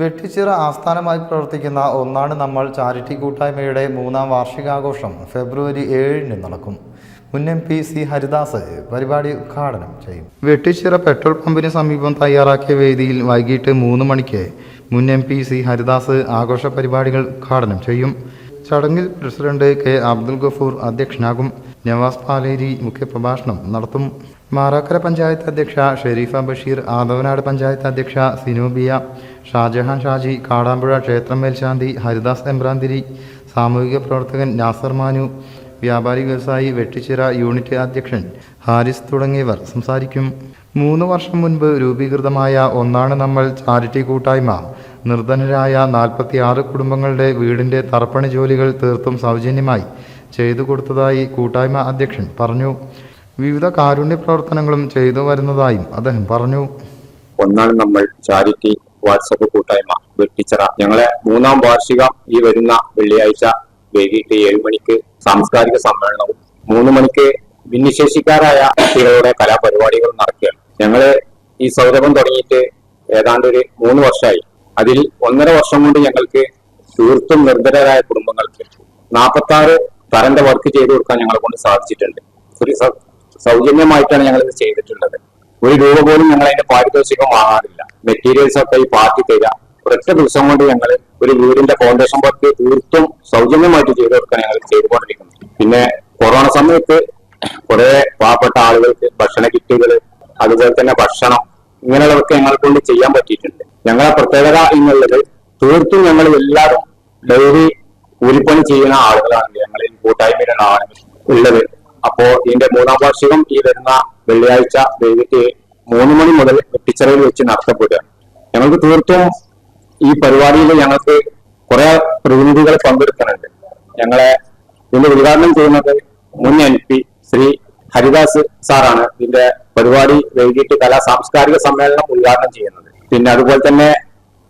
വെട്ടിച്ചിറ ആസ്ഥാനമായി പ്രവർത്തിക്കുന്ന ഒന്നാണ് നമ്മൾ ചാരിറ്റി കൂട്ടായ്മയുടെ മൂന്നാം വാർഷികാഘോഷം ഫെബ്രുവരി ഏഴിന് നടക്കും. മുൻ എം പി സി ഹരിദാസ് പരിപാടി ഉദ്ഘാടനം ചെയ്യും. വെട്ടിച്ചിറ പെട്രോൾ പമ്പിന് സമീപം തയ്യാറാക്കിയ വേദിയിൽ വൈകിട്ട് മൂന്ന് മണിക്ക് മുൻ എം പി സി ഹരിദാസ് ആഘോഷ പരിപാടികൾ ഉദ്ഘാടനം ചെയ്യും. ചടങ്ങിൽ പ്രസിഡന്റ് കെ അബ്ദുൽ ഗഫൂർ അധ്യക്ഷനാകും. നവാസ് പാലേരി മുഖ്യപ്രഭാഷണം നടത്തും. മാറാക്കര പഞ്ചായത്ത് അധ്യക്ഷ ഷെരീഫ ബഷീർ ആദവനാട് പഞ്ചായത്ത് അധ്യക്ഷ സിനോബിയ ഷാജഹാൻ ഷാജി കാടാമ്പുഴ ക്ഷേത്രം മേൽശാന്തി ഹരിദാസ് എമ്പ്രാന്തിരി സാമൂഹിക പ്രവർത്തകൻ നാസർ മാനു വ്യാപാരി വ്യവസായി വെട്ടിച്ചിറ യൂണിറ്റ് അധ്യക്ഷൻ ഹാരിസ് തുടങ്ങിയവർ സംസാരിക്കും. മൂന്ന് വർഷം മുൻപ് രൂപീകൃതമായ ഒന്നാണ് നമ്മൾ ചാരിറ്റി കൂട്ടായ്മ. നിർധനരായ നാൽപ്പത്തിയാറ് കുടുംബങ്ങളുടെ വീടിന്റെ തറപ്പണി ജോലികൾ തീർത്തും സൗജന്യമായി ചെയ്തു കൊടുത്തതായി കൂട്ടായ്മ അധ്യക്ഷൻ പറഞ്ഞു. വിവിധ കാരുണ്യ പ്രവർത്തനങ്ങളും ചെയ്തു വരുന്നതായും അദ്ദേഹം പറഞ്ഞു. ഒന്നാണ് നമ്മൾ ചാരിറ്റി വാട്സപ്പ് കൂട്ടായ്മ. വെട്ടിച്ചിറ ഞങ്ങളെ മൂന്നാം വാർഷികം ഈ വരുന്ന വെള്ളിയാഴ്ച വൈകിട്ട് ഏഴ് മണിക്ക് സാംസ്കാരിക സമ്മേളനവും മൂന്ന് മണിക്ക് ഭിന്നശേഷിക്കാരായ കുട്ടികളുടെ കലാപരിപാടികളും നടക്കുകയാണ്. ഞങ്ങൾ ഈ സൗരഭം തുടങ്ങിയിട്ട് ഏതാണ്ട് ഒരു മൂന്ന് വർഷമായി. അതിൽ ഒന്നര വർഷം കൊണ്ട് ഞങ്ങൾക്ക് തീർത്തും നിർദ്ധരായ കുടുംബങ്ങൾക്ക് നാൽപ്പത്തി ആറ് തരന്റെ വർക്ക് ചെയ്തു കൊടുക്കാൻ ഞങ്ങളെ കൊണ്ട് സാധിച്ചിട്ടുണ്ട്. സൗജന്യമായിട്ടാണ് ഞങ്ങൾ ഇത് ചെയ്തിട്ടുള്ളത്. ഒരു രൂപ പോലും ഞങ്ങൾ അതിന്റെ പാരിതോഷികം വാങ്ങാറില്ല. മെറ്റീരിയൽസ് ഒക്കെ ഈ പാർട്ടി തരിക. ഒരൊറ്റ ദിവസം കൊണ്ട് ഞങ്ങൾ ഒരു വീടിന്റെ ഫൗണ്ടേഷൻ വർക്ക് തീർത്തും സൗജന്യമായിട്ട് ചെയ്തു കൊടുക്കാൻ ഞങ്ങൾ ചെയ്തുകൊണ്ടിരിക്കുന്നത് പിന്നെ കൊറോണ സമയത്ത് കുറെ പാവപ്പെട്ട ആളുകൾക്ക് ഭക്ഷണ കിറ്റുകൾ അതുപോലെ തന്നെ ഭക്ഷണം ഇങ്ങനെയുള്ളവർക്ക് ഞങ്ങളെ കൊണ്ട് ചെയ്യാൻ പറ്റിയിട്ടുണ്ട്. ഞങ്ങളെ പ്രത്യേകത എന്നുള്ളത് തീർത്തും ഞങ്ങൾ എല്ലാവരും ഡെയിലി കൂലിപ്പണി ചെയ്യുന്ന ആളുകളാണ്. ഞങ്ങൾ കൂട്ടായ്മയിലുള്ള ആളുകൾ ഉള്ളത്. അപ്പോ ഇതിന്റെ മൂന്നാം വാർഷികം ഈ വരുന്ന വെള്ളിയാഴ്ച വൈകിട്ട് മൂന്ന് മണി മുതൽ വെട്ടിച്ചിറയിൽ വെച്ച് നടത്തപ്പെടുകയാണ് ഞങ്ങൾക്ക് തീർത്തും ഈ പരിപാടിയിൽ ഞങ്ങൾക്ക് കുറെ പ്രതിനിധികളെ പങ്കെടുക്കുന്നുണ്ട്. ഞങ്ങളെ ഇതിന്റെ ഉദ്ഘാടനം ചെയ്യുന്നത് മുൻ എം പി ശ്രീ ഹരിദാസ് സാറാണ്. ഇതിന്റെ പരിപാടി വൈകിട്ട് കലാ സാംസ്കാരിക സമ്മേളനം ഉദ്ഘാടനം ചെയ്യുന്നത്. പിന്നെ അതുപോലെ തന്നെ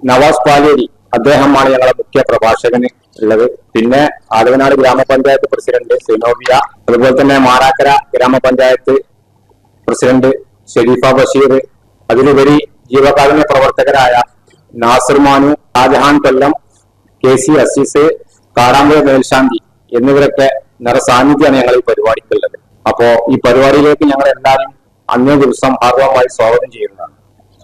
നവാസ് പാലേരി അദ്ദേഹമാണ് ഞങ്ങളുടെ മുഖ്യ പ്രഭാഷകന് ഉള്ളത്. പിന്നെ ആദവനാട് ഗ്രാമപഞ്ചായത്ത് പ്രസിഡന്റ് സിനോബിയ അതുപോലെ തന്നെ മാറാക്കര ഗ്രാമപഞ്ചായത്ത് പ്രസിഡന്റ് ഷെരീഫ ബഷീർ അതിലുപരി ജീവകാരുണ്യ പ്രവർത്തകരായ നാസർ മാനു ഷാജഹാൻ കൊല്ലം കെ സി അസീസ് കാടാമ്പുഴ മേൽശാന്തി എന്നിവരൊക്കെ നിറ സാന്നിധ്യമാണ് ഞങ്ങൾ ഈ പരിപാടിക്കുള്ളത്. അപ്പോ ഈ പരിപാടിയിലേക്ക് ഞങ്ങൾ എല്ലാവരും അന്നേ ദിവസം ഭാഗവമായി സ്വാഗതം ചെയ്യുന്നതാണ്.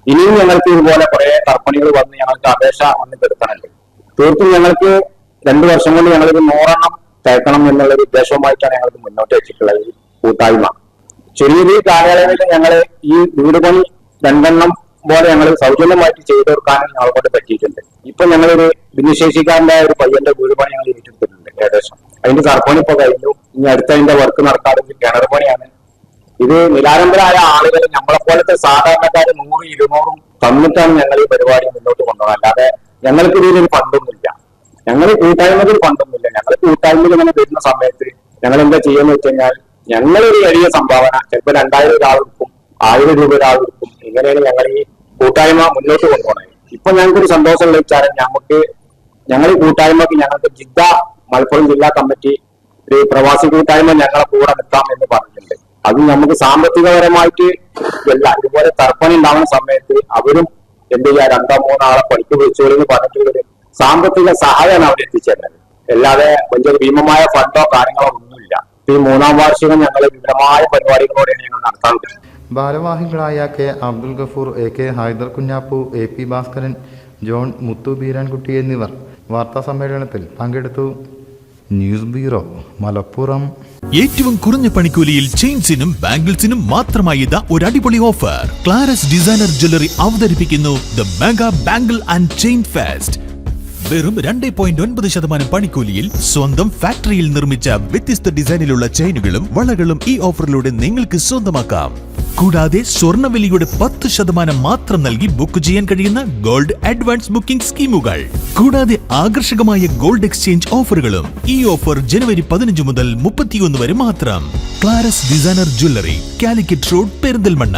ഇനിയും ഞങ്ങൾക്ക് ഇതുപോലെ കുറെ കർപ്പണികൾ വന്ന് ഞങ്ങൾക്ക് അപേക്ഷ വന്ന് കെടുക്കാനുണ്ട് തീർത്തും ഞങ്ങൾക്ക് രണ്ടു വർഷം കൊണ്ട് ഞങ്ങൾക്ക് നൂറെണ്ണം തേക്കണം എന്നുള്ള ഒരു ഉദ്ദേശവുമായിട്ടാണ് ഞങ്ങൾക്ക് മുന്നോട്ട് വെച്ചിട്ടുള്ളത്. കൂട്ടായ്മ. ചെറിയൊരു കാലയളവിൽ ഞങ്ങൾ ഈ വീട് പണി രണ്ടെണ്ണം പോലെ ഞങ്ങൾ സൗജന്യമായിട്ട് ചെയ്തു കൊടുക്കാനും ഞങ്ങളെ കൊണ്ട് പറ്റിയിട്ടുണ്ട്. ഇപ്പൊ ഞങ്ങളൊരു ഭിന്നശേഷിക്കാരന്റെ ഒരു പയ്യന്റെ വീട് പണി ഞങ്ങൾ ഏറ്റെടുത്തിട്ടുണ്ട് ഏകദേശം. അതിന്റെ സർപ്പണി ഇപ്പൊ കഴിഞ്ഞു. ഇനി അടുത്ത അതിന്റെ വർക്ക് നടക്കാതെ കിണർ പണിയാണ്. ഇത് നിരാലംബരായ ആളുകൾ നമ്മളെ പോലത്തെ സാധാരണക്കാർ നൂറ് ഇരുന്നൂറും തന്നിട്ടാണ് ഞങ്ങൾ ഈ പരിപാടി മുന്നോട്ട് കൊണ്ടുപോകുന്നത് അല്ലാതെ ഞങ്ങൾക്ക് ഇതിലൊരു ഫണ്ടൊന്നുമില്ല. ഞങ്ങൾ കൂട്ടായ്മയിൽ പണ്ടൊന്നുമില്ല ഞങ്ങൾ കൂട്ടായ്മയിൽ ഇങ്ങനെ വരുന്ന സമയത്ത് ഞങ്ങൾ എന്താ ചെയ്യുന്നത് വെച്ച് കഴിഞ്ഞാൽ ഞങ്ങളൊരു വലിയ സംഭാവന. ചിലപ്പോൾ രണ്ടായിരം ഒരാൾ കൊടുക്കും ആയിരം രൂപ ഒരാൾ കൊടുക്കും ഇങ്ങനെയാണ് ഞങ്ങൾ ഈ കൂട്ടായ്മ മുന്നോട്ട് കൊണ്ടുപോകണത് ഇപ്പൊ ഞങ്ങൾക്കൊരു സന്തോഷമുള്ള വിചാരം ഞങ്ങൾക്ക് ഞങ്ങൾ ഈ കൂട്ടായ്മക്ക് ഞങ്ങൾക്ക് ജിദ്ദ മലപ്പുറം ജില്ലാ കമ്മിറ്റി ഒരു പ്രവാസി കൂട്ടായ്മ ഞങ്ങളെ കൂടെ നിൽക്കാം എന്ന് പറഞ്ഞിട്ടുണ്ട്. അത് നമുക്ക് സാമ്പത്തികപരമായിട്ട് ഇല്ല ഇതുപോലെ തർപ്പണി ഉണ്ടാവുന്ന സമയത്ത് അവരും എന്ത് ചെയ്യാ രണ്ടോ മൂന്നോ ആളെ പണിക്ക് വിളിച്ചോളൂ എന്ന് പറഞ്ഞിട്ടുള്ളൊരു സാമ്പത്തിക സഹായമാണ് അവർ എത്തിച്ചേരുന്നത് അല്ലാതെ വലിയ ഭീമമായ ഫണ്ടോ കാര്യങ്ങളോ ഈ മൂന്നാം വാർഷികം ഞങ്ങൾ വിപുലമായ പരിപാടികളോടെയാണ് ഞങ്ങൾ നടത്താൻ ഉദ്ദേശിക്കുന്നത്. ഭാരവാഹികളായ K Abdul Gafoor A K Haider Kunhappu A P Bhaskaran John Muthu Beerankutty എന്നിവർ വാർത്താ സമ്മേളനത്തിൽ പങ്കെടുത്തു. News bureau Malappuram. ഏറ്റവും കുറഞ്ഞ പണിക്കൂലിയിൽ ചെയിൻസിനും ബാംഗിൾസിനും മാത്രമായി ഇതാ ഒരു അടിപൊളി ഓഫർ. ക്ലാരസ് ഡിസൈനർ ജ്വല്ലറി അവതരിപ്പിക്കുന്നു the mega bangle and chain fest. വെറും രണ്ട് പോയിന്റ് ഒൻപത് ശതമാനം പണിക്കൂലിയിൽ സ്വന്തം ഫാക്ടറിയിൽ നിർമ്മിച്ച വ്യത്യസ്ത ഡിസൈനിലുള്ള ചെയിനുകളും വളകളും ഈ ഓഫറിലൂടെ നിങ്ങൾക്ക് സ്വന്തമാക്കാം. കൂടാതെ സ്വർണവിലയുടെ പത്ത് ശതമാനം മാത്രം നൽകി ബുക്ക് ചെയ്യാൻ കഴിയുന്ന ഗോൾഡ് അഡ്വാൻസ് ബുക്കിംഗ് സ്കീമുകൾ. കൂടാതെ ആകർഷകമായ ഗോൾഡ് എക്സ്ചേഞ്ച് ഓഫറുകളും ഈ ഓഫർ ജനുവരി പതിനഞ്ച് മുതൽ മുപ്പത്തിയൊന്ന് വരെ മാത്രം. Claras designer jewellery Calicut road Perinthalmanna